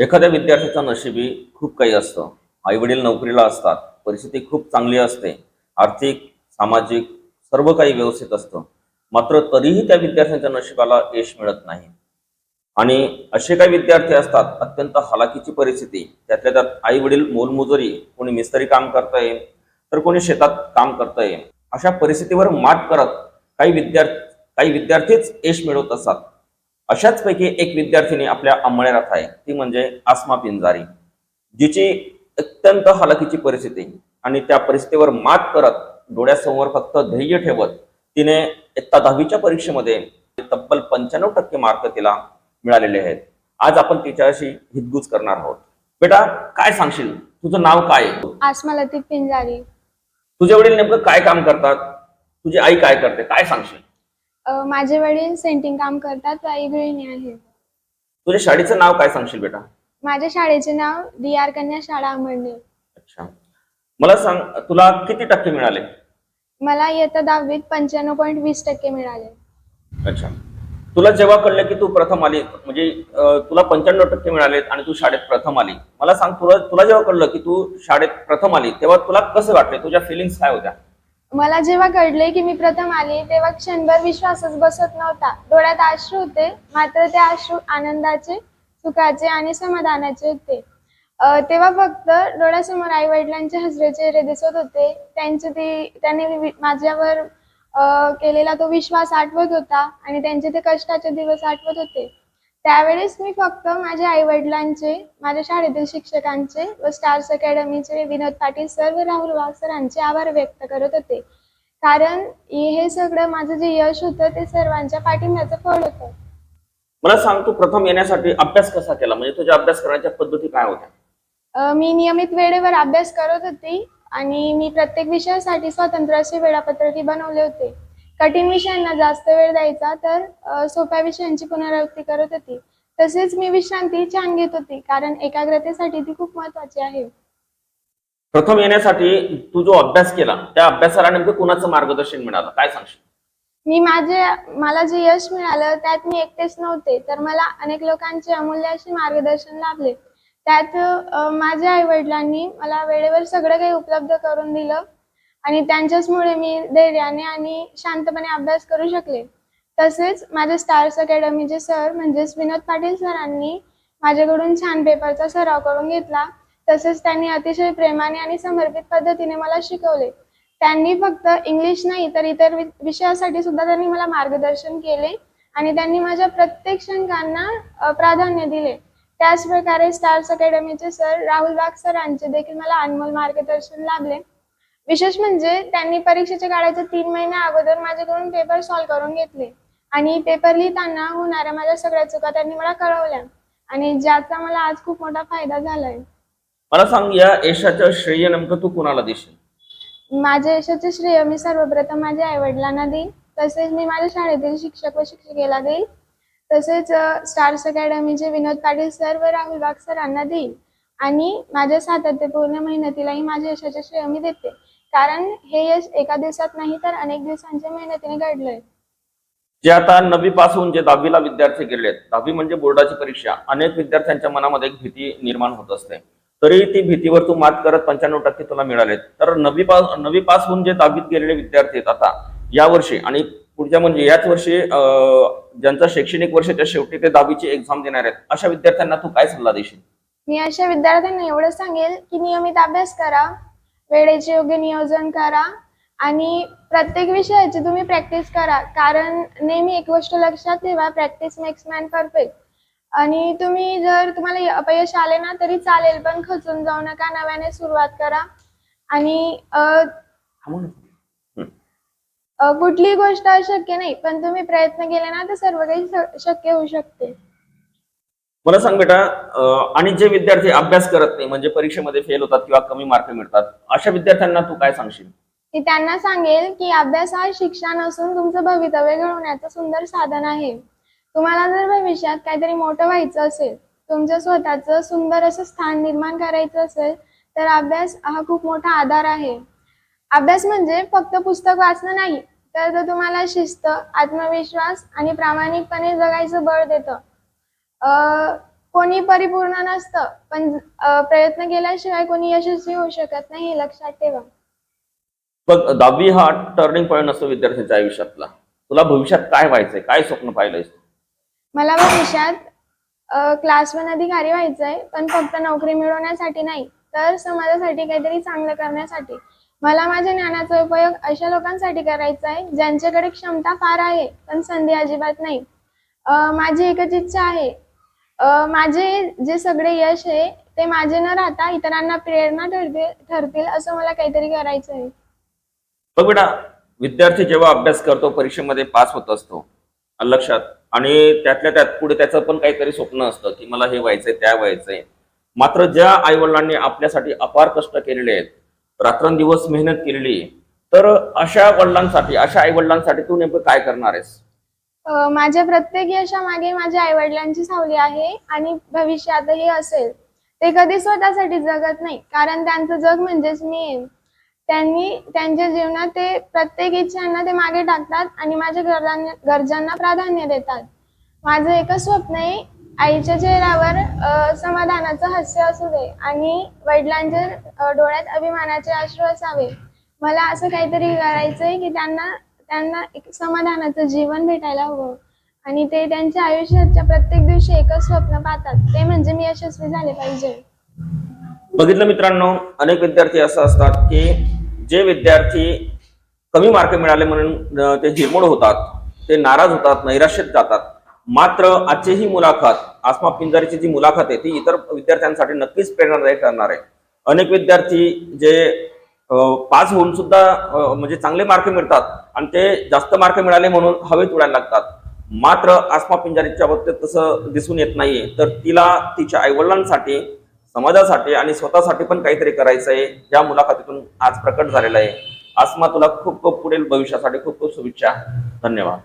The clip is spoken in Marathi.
एखाद्या विद्यार्थ्याच्या नशिबी खूप काही असतं. आई वडील नोकरीला असतात. परिस्थिती खूप चांगली असते. आर्थिक सामाजिक सर्व काही व्यवस्थित असतं. मात्र तरीही त्या विद्यार्थ्यांच्या नशिबाला यश मिळत नाही. आणि असे काही विद्यार्थी असतात अत्यंत हलाखीची परिस्थिती. त्यातल्या त्यात आई वडील मोलमजुरी कोणी मिस्त्री काम करताय तर कोणी शेतात काम करताय. अशा परिस्थितीवर मात करत काही विद्यार्थी काही विद्यार्थीच यश मिळवत असतात. अशाच पैकी एक विद्यार्थिनी आपल्या अंमळनेरात आहे. ती म्हणजे आसमा पिंजारी जिची अत्यंत हलाखीची परिस्थिती आणि त्या परिस्थितीवर मात करत डोळ्यासमोर फक्त धैर्य ठेवत तिने इयत्ता दहावीच्या परीक्षेमध्ये तब्बल पंच्याण्णव टक्के मार्क तिला मिळालेले आहेत. आज आपण तिच्याशी हितगुज करणार आहोत. बेटा काय सांगशील? तुझं नाव काय? आसमा लतीफ पिंजारी. तुझे वडील नेमकं काय काम करतात? तुझी आई काय करते? काय सांगशील? अ, माझे वडील सेंटिंग काम करतात आई गृहिणी आहे तुझ्या शाळेचं नाव काय सांगशील बेटा? माझ्या शाळेचे नाव डी आर कन्या शाळा अंबडणे अच्छा. मला सांग तुला किती टक्के मिळाले? मला इयत्ता दहावीत पंच्याण्णव पॉईंट वीस टक्के मिळाले. अच्छा. तुला जेव्हा कळलं की तू प्रथम आली म्हणजे अं, तुला पंच्याण्णव टक्के मिळालेत आणि तू शाळेत प्रथम आली मला सांग तुला तुला जेव्हा कळलं की तू शाळेत प्रथम आली तेव्हा तुला कसं वाटले? तुझ्या फिलिंग्स काय होत्या? मला जेव्हा कळले की मी प्रथम आले तेव्हा क्षणभर विश्वासच बसत नव्हता. डोळ्यात अश्रू होते मात्र ते अश्रू आनंदाचे सुखाचे आणि समाधानाचे होते. तेव्हा फक्त डोळ्यासमोर आई वडिलांचे हसरे चेहरे दिसत होते. त्यांचे ते त्यांनी माझ्यावर केलेला तो विश्वास आठवत होता आणि त्यांचे ते कष्टाचे दिवस आठवत होते. त्यावेळेस मी फक्त माझ्या आई वडिलांचे माझ्या शाळेतील शिक्षकांचे व स्टार्स अकॅडमीचे विनोद पाटील सर व राहुल वाघ सरांचे आभार व्यक्त करत होते. कारण हे सगळं माझं जे यश होतं ते सर्वांच्या पाठिंब्याचं फळ होतं. मला सांग तू प्रथम येण्यासाठी अभ्यास कसा केला? म्हणजे तुझ्या अभ्यास करण्याच्या पद्धती काय होत्या? मी नियमित वेळेवर अभ्यास करत होती आणि मी प्रत्येक विषयासाठी स्वतंत्र असे वेळापत्रकही बनवले होते. कठीण विषयांना जास्त वेळ द्यायचा तर सोप्या विषयांची पुनरावृत्ती करत होती. तसेच मी विश्रांती छान घेत होती कारण एकाग्रतेसाठी ती खूप महत्वाची आहे. प्रथम येण्यासाठी तू जो अभ्यास केला त्या अभ्यासाला नेमकं कुणाचं मार्गदर्शन मिळालं? काय सांगशील? मी माझे मला जे यश मिळालं त्यात मी एकटेच नव्हते तर मला अनेक लोकांचे अमूल्य असे मार्गदर्शन लाभले. त्यात माझ्या आई वडिलांनी मला वेळेवर सगळं काही उपलब्ध करून दिलं. आणि त्यांच्याचमुळे मी धैर्याने आणि शांतपणे अभ्यास करू शकले. तसेच माझे स्टार्स अकॅडमीचे सर म्हणजेच विनोद पाटील सरांनी माझ्याकडून छान पेपरचा सराव करून घेतला. तसेच त्यांनी अतिशय प्रेमाने आणि समर्पित पद्धतीने मला शिकवले. त्यांनी फक्त इंग्लिश नाही तर इतर विषयासाठी सुद्धा त्यांनी मला मार्गदर्शन केले आणि त्यांनी माझ्या प्रत्येक शंकांना प्राधान्य दिले. त्याच प्रकारे स्टार्स अकॅडमीचे सर राहुल वाघ सरांचे देखील मला अनमोल मार्गदर्शन लाभले. विशेष म्हणजे त्यांनी परीक्षेच्या काळाच्या तीन महिन्या अगोदर माझ्याकडून पेपर सॉल्व्ह करून घेतले. आणि पेपर लिहिताना होणाऱ्या माझ्या सगळ्या चुका त्यांनी मला कळवल्या. आणि ज्याचा मला आज खूप मोठा फायदा झालाय. मला सांग या यशाचं श्रेय नेमकं तू कुणाला देशील? माझ्या यशाचे श्रेय मी सर्वप्रथम माझ्या आई वडिलांना देईन. तसेच मी माझ्या शाळेतील शिक्षक व शिक्षिकेला देईन. तसेच स्टार्स अकॅडमीचे विनोद पाटील सर व राहुल वाघ सरांना देईन. आणि माझ्या सातत्यपूर्ण मेहनतीलाही माझ्या यशाचे श्रेय मी देते. कारण हे यश एका दिवसात नाही तर अनेक दिवसांच्या मेहनतीने घडलंय. जे आता नववी पास होऊन जे दहावीला विद्यार्थी गेलेत दहावी म्हणजे बोर्डाची परीक्षा अनेक विद्यार्थ्यांच्या मनामध्ये एक भीती निर्माण होत असते. तरी ती भीतीवर तू मात करत पंच्याण्णव टक्के तुला मिळालेत. तर नववी पास नववी पास होऊन जे दहावीत गेलेले विद्यार्थी आहेत आता या वर्षी आणि पुढच्या म्हणजे याच वर्षी ज्यांचं शैक्षणिक वर्षाच्या शेवटी ते दहावीची एक्झाम देणार आहेत अशा विद्यार्थ्यांना तू काय सल्ला देशील? मी अशा विद्यार्थ्यांना एवढं सांगेल की नियमित अभ्यास करा. वेळेचे योग्य नियोजन करा आणि प्रत्येक विषयाची तुम्ही प्रॅक्टिस करा. कारण नेहमी एक गोष्ट लक्षात ठेवा प्रॅक्टिस मेक्स मॅन परफेक्ट आणि तुम्ही जर तुम्हाला अपयश आले ना तरी चालेल पण खचून जाऊ नका नव्याने सुरुवात करा. आणि कुठलीही गोष्ट अशक्य नाही पण तुम्ही प्रयत्न केले ना तर सर्व काही शक्य होऊ शकते. मला सांग बेटा आणि जे विद्यार्थी अभ्यास करत नाही म्हणजे परीक्षेमध्ये फेल होतात किंवा कमी मार्क मिळतात अशा विद्यार्थ्यांना तू काय सांगशील? मी त्यांना सांगेल की अभ्यास हा शिक्षा नसून तुमचं भवितव्य घडवण्याचं सुंदर साधन आहे. तुम्हाला जर भविष्यात काहीतरी मोठं व्हायचं असेल तुमचं स्वतःचं सुंदर असं स्थान निर्माण करायचं असेल तर अभ्यास हा खूप मोठा आधार आहे. अभ्यास म्हणजे फक्त पुस्तक वाचणं नाही तर तो तुम्हाला शिस्त आत्मविश्वास आणि प्रामाणिकपणे जगायचं बळ देतं. कोणी परिपूर्ण नसतं पण प्रयत्न केल्याशिवाय कोणी यशस्वी होऊ शकत नाही हे लक्षात ठेवा. बघ दहावी हा टर्निंग पॉईंट असतो विद्यार्थ्यांच्या आयुष्यातला. तुला भविष्यात काय व्हायचंय काय स्वप्न पाहिलंयस? मला भविष्यात क्लास वन अधिकारी व्हायचंय पण फक्त नोकरी मिळवण्यासाठी नाही तर समाजासाठी काहीतरी चांगलं करण्यासाठी. मला माझ्या ज्ञानाचा उपयोग अशा लोकांसाठी करायचा आहे ज्यांच्याकडे क्षमता फार आहे पण संधी अजिबात नाही. माझी एकच इच्छा आहे माझे जे सगळे यश आहे ते माझे न राहता इतरांना प्रेरणा ठरतील ठरतील असं मला काहीतरी करायचं आहे. बघ बेटा विद्यार्थी जेव्हा अभ्यास करतो परीक्षेमध्ये पास होत असतो लक्षात आणि त्यातल्या त्यात पुढे त्याचं पण काहीतरी स्वप्न असतं की मला हे व्हायचंय त्या व्हायचंय. मात्र ज्या आईवडिलांनी आपल्यासाठी अपार कष्ट केलेले आहेत रात्रंदिवस मेहनत केलेली तर अशा वडिलांसाठी अशा आई वडिलांसाठी तू नेमकं काय करणार आहेस? माझ्या प्रत्येक यशामागे माझ्या आईवडिलांची सावली आहे आणि भविष्यातही असेल. ते कधी स्वतःसाठी जगत नाही कारण त्यांचं जग म्हणजेच मी आहे. त्यांनी त्यांच्या जीवनात ते प्रत्येक इच्छांना ते मागे टाकतात आणि माझ्या गरजांना गरजांना प्राधान्य देतात. माझं एकच स्वप्न आहे आईच्या चेहऱ्यावर समाधानाचं हास्य असू दे आणि वडिलांच्या डोळ्यात अभिमानाचे अश्रू असावे. मला असं काहीतरी करायचंय की त्यांना त्यांना एक समाधानाचं जीवन भेटायला हवं. आणि ते त्यांच्या आयुष्याच्या प्रत्येक दिवशी एकच स्वप्न पाहतात. ते म्हणजे मी यशस्वी झाले पाहिजे. बघितलं मित्रांनो अनेक विद्यार्थी असं असतात की जे विद्यार्थी कमी मार्क मिळाले म्हणून ते झिरमोड होतात ते नाराज होतात नैराश्यात जातात. मात्र आजची ही मुलाखत आसमा पिंजारीची जी मुलाखत आहे ती इतर विद्यार्थ्यांसाठी नक्कीच प्रेरणादायी ठरणार आहे. अनेक विद्यार्थी जे पाच पास होऊन सुद्धा म्हणजे चांगले मार्क मिळतात आणि ते जास्त मार्क मिळाले म्हणून हवेत उडायला लागतात. मात्र आसमा पिंजारीच्या बाबतीत तसं दिसून येत नाहीये. तर तिला तिच्या आईवडिलांसाठी समाजासाठी आणि स्वतःसाठी पण काहीतरी करायचं आहे या मुलाखतीतून आज प्रकट झालेलं आहे. आसमा तुला खूप खूप पुढील भविष्यासाठी खूप खूप शुभेच्छा. धन्यवाद.